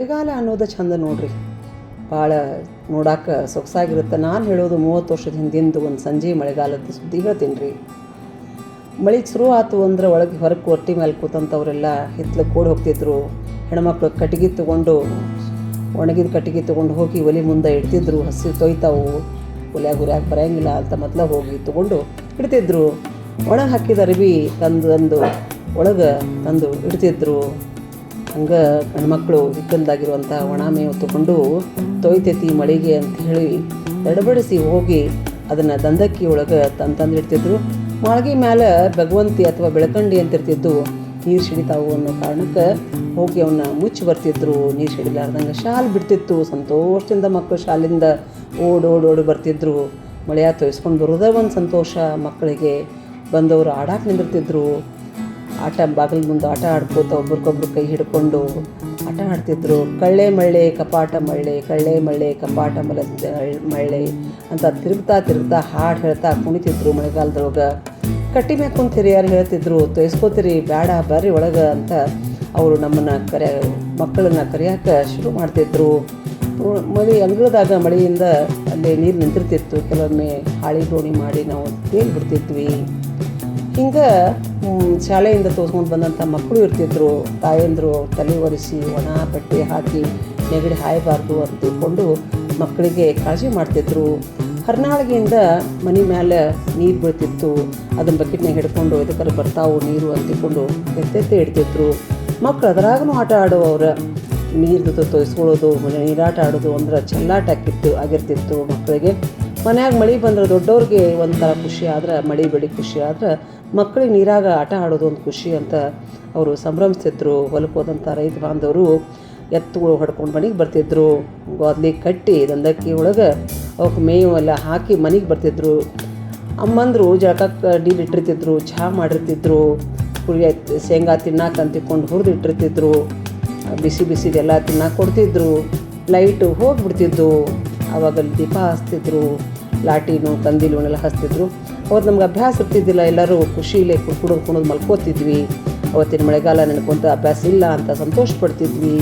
ಮಳೆಗಾಲ ಅನ್ನೋದು ಚಂದ ನೋಡ್ರಿ. ಭಾಳ ನೋಡಾಕ ಸೊಗಸಾಗಿರುತ್ತೆ. ನಾನು ಹೇಳೋದು ಮೂವತ್ತು ವರ್ಷದ ಹಿಂದಿಂದು ಒಂದು ಸಂಜೆ ಮಳೆಗಾಲದ ಸುದ್ದಿ ಹೇಳ್ತೀನಿ ರೀ ಮಳೆ ಶುರು ಆತು ಅಂದ್ರೆ ಒಳಗೆ ಹೊರಗೆ ಕೊಟ್ಟಿ ಮೇಲೆ ಕೂತಂಥವರೆಲ್ಲ ಹಿತ್ಲು ಕೂಡಿ ಹೋಗ್ತಿದ್ರು. ಹೆಣ್ಮಕ್ಳು ಕಟ್ಟಿಗೆ ತೊಗೊಂಡು, ಒಣಗಿದ ಕಟ್ಟಿಗೆ ತೊಗೊಂಡು ಹೋಗಿ ಒಲೆ ಮುಂದೆ ಇಡ್ತಿದ್ರು. ಹಸಿ ತೊಯ್ತಾವು. ಒಲ್ಯಾಗ ಉರ್ಯಾಗ ಬರೋಂಗಿಲ್ಲ ಅಂತ ಮೊದಲ ಹೋಗಿ ತೊಗೊಂಡು ಇಡ್ತಿದ್ರು. ಒಣ ಹಾಕಿದ ಅರಿವಿ ತಂದು ತಂದು ಒಳಗೆ ತಂದು ಇಡ್ತಿದ್ರು. ಹಂಗೆ ಹೆಣ್ಮಕ್ಳು ಹಿತ್ತಲ್ದಾಗಿರುವಂಥ ಒಣ ಮೇವು ತಗೊಂಡು ತೊಯ್ತೈತಿ ಮಳೆಗೆ ಅಂತ ಹೇಳಿ ಎಡಬಡಿಸಿ ಹೋಗಿ ಅದನ್ನು ದಂದಕ್ಕಿ ಒಳಗೆ ತಂದು ತಂದು ಇಡ್ತಿದ್ರು ಮಾಳ್ಗಿ ಮ್ಯಾಲೆ ಭಗವಂತಿ ಅಥವಾ ಬೆಳಕಂಡಿ ಅಂತ ಇರ್ತಿದ್ದು ನೀರು ಸಿಡಿತಾವು ಅನ್ನೋ ಕಾರಣಕ್ಕೆ ಹೋಗಿ ಅವನ್ನ ಮುಚ್ಚಿ ಬರ್ತಿದ್ರು. ನೀರು ಸಿಡಿಲಾರ್ದಂಗೆ ಶಾಲು ಬಿಡ್ತಿತ್ತು. ಸಂತೋಷದಿಂದ ಮಕ್ಕಳು ಶಾಲಿಂದ ಓಡ್ ಓಡ್ ಓಡಿ ಬರ್ತಿದ್ರು. ಮಳೆಯ ತೊಯ್ಸ್ಕೊಂಡು ಬರೋದೇ ಒಂದು ಸಂತೋಷ ಮಕ್ಕಳಿಗೆ ಬಂದವರು ಆಡಾಕೆ ನಿಂದಿರ್ತಿದ್ರು. ಆಟ, ಬಾಗಿಲು ಮುಂದೆ ಆಟ ಆಡ್ಕೋತ ಒಬ್ರಿಗೊಬ್ರು ಕೈ ಹಿಡ್ಕೊಂಡು ಆಟ ಆಡ್ತಿದ್ರು. ಕಳ್ಳೆ ಮಳ್ಳೆ, ಕಪಾಟ ಮಳ್ಳೆ, ಕಳ್ಳೆ ಮಳ್ಳೆ, ಕಪಾಟ ಮಲ, ಮಳ್ಳೆ ಅಂತ ತಿರುಗ್ತಾ ತಿರುಗ್ತಾ ಹಾಡು ಹೇಳ್ತಾ ಕುಣಿತಿದ್ರು ಮಳೆಗಾಲದೊಳಗೆ. ಕಟ್ಟಿ ಮೇಲೆ ಕುಂತ ಹಿರಿಯರು ಹೇಳ್ತಿದ್ರು, ತೊಯ್ಸ್ಕೋತೀರಿ ಬೇಡ ಬರ್ರಿ ಒಳಗೆ ಅಂತ ಅವರು ನಮ್ಮನ್ನು ಕರೆ, ಮಕ್ಕಳನ್ನ ಕರೆಯೋಕೆ ಶುರು ಮಾಡ್ತಿದ್ರು. ಮಳೆ ಅಂಗಳದಾಗ ಮಳೆಯಿಂದ ಅಲ್ಲಿ ನೀರು ನಿಂತಿರ್ತಿತ್ತು. ಕೆಲವೊಮ್ಮೆ ಹಾಳಿ ದೋಣಿ ಮಾಡಿ ನಾವು ತೇಲ್ ಬಿಡ್ತಿದ್ವಿ ಹಿಂಗೆ ಶಾಲೆಯಿಂದ ತೋರ್ಸ್ಕೊಂಡು ಬಂದಂಥ ಮಕ್ಕಳು ಇರ್ತಿದ್ರು, ತಾಯಂದರು ತಲೆ ಒರೆಸಿ, ಒಣ ಬಟ್ಟೆ ಹಾಕಿ ನೆಗಡಿ ಹಾಯಬಾರ್ದು ಅಂತ ತಿಳ್ಕೊಂಡು ಮಕ್ಕಳಿಗೆ ಕಾಳಜಿ ಮಾಡ್ತಿದ್ರು. ಹರ್ನಾಳಿಗೆಯಿಂದ ಮನೆ ಮೇಲೆ ನೀರು ಬೀಳ್ತಿತ್ತು. ಅದನ್ನ ಬಕೆಟ್ನಾಗ ಹಿಡ್ಕೊಂಡು ಇದಕ್ಕಾರ ಬರ್ತಾವು ನೀರು ಅಂತ ತಿಳ್ಕೊಂಡು ಎತ್ತೆತ್ತೆ ಇಡ್ತಿದ್ರು. ಮಕ್ಕಳು ಅದರಾಗೂ ಆಟ ಆಡುವವ್ರ. ನೀರು ತೋರಿಸ್ಕೊಳ್ಳೋದು ನೀರಾಟ ಆಡೋದು ಅಂದ್ರೆ ಚೆಲ್ಲಾಟ ಆಗಿತ್ತು ಆಗಿರ್ತಿತ್ತು ಮಕ್ಕಳಿಗೆ ಮನ್ಯಾಗ ಮಳೆ ಬಂದ್ರೆ ದೊಡ್ಡವ್ರಿಗೆ ಒಂಥರ ಖುಷಿ ಆದ್ರೆ, ಮಳೆ ಬೆಳಿ ಖುಷಿ ಆದ್ರೆ ಮಕ್ಕಳಿಗೆ ನೀರಾಗ ಆಟ ಆಡೋದು ಒಂದು ಖುಷಿ ಅಂತ ಅವರು ಸಂಭ್ರಮಿಸ್ತಿದ್ರು. ಹೊಲಕ್ಕೆ ಹೋದಂಥ ರೈತ ಬಾಂಧವರು ಎತ್ತುಗಳು ಹೊಡ್ಕೊಂಡು ಮನೆಗೆ ಬರ್ತಿದ್ರು. ಗೋದ್ಲಿ ಕಟ್ಟಿ ದಂದಕ್ಕಿ ಒಳಗೆ ಅವಕ್ಕೆ ಎಲ್ಲ ಹಾಕಿ ಮನೆಗೆ ಬರ್ತಿದ್ರು. ಅಮ್ಮಂದರು ಜಳಕಕ್ಕೆ ನೀರು ಇಟ್ಟಿರ್ತಿದ್ರು, ಚಹಾ ಮಾಡಿರ್ತಿದ್ರು. ಕುರಿ ಶೇಂಗಾ ತಿನ್ನಾಕ ಅಂತಿಕೊಂಡು ಹುರಿದು ಇಟ್ಟಿರ್ತಿದ್ರು. ಬಿಸಿ ಬಿಸಿದೆಲ್ಲ ತಿನ್ನಕ್ಕೆ ಕೊಡ್ತಿದ್ರು. ಲೈಟು ಹೋಗಿಬಿಡ್ತಿದ್ದು ಆವಾಗ ಅಲ್ಲಿ ದೀಪ ಹಚ್ತಿದ್ರು. ಲಾಟಿನು ಕಂದಿಲು ಎಲ್ಲ ಹಚ್ತಿದ್ರು. ಅವತ್ತು ನಮ್ಗೆ ಅಭ್ಯಾಸ ಇರ್ತಿದ್ದಿಲ್ಲ, ಎಲ್ಲರೂ ಖುಷಿಲೇ ಕುಡ್ಕೊಂಡು ಕುಣೋದು ಮಲ್ಕೋತಿದ್ವಿ. ಅವತ್ತಿನ ಮಳೆಗಾಲ ನೆನ್ಕೊಂತ ಅಭ್ಯಾಸ ಇಲ್ಲ ಅಂತ ಸಂತೋಷ ಪಡ್ತಿದ್ವಿ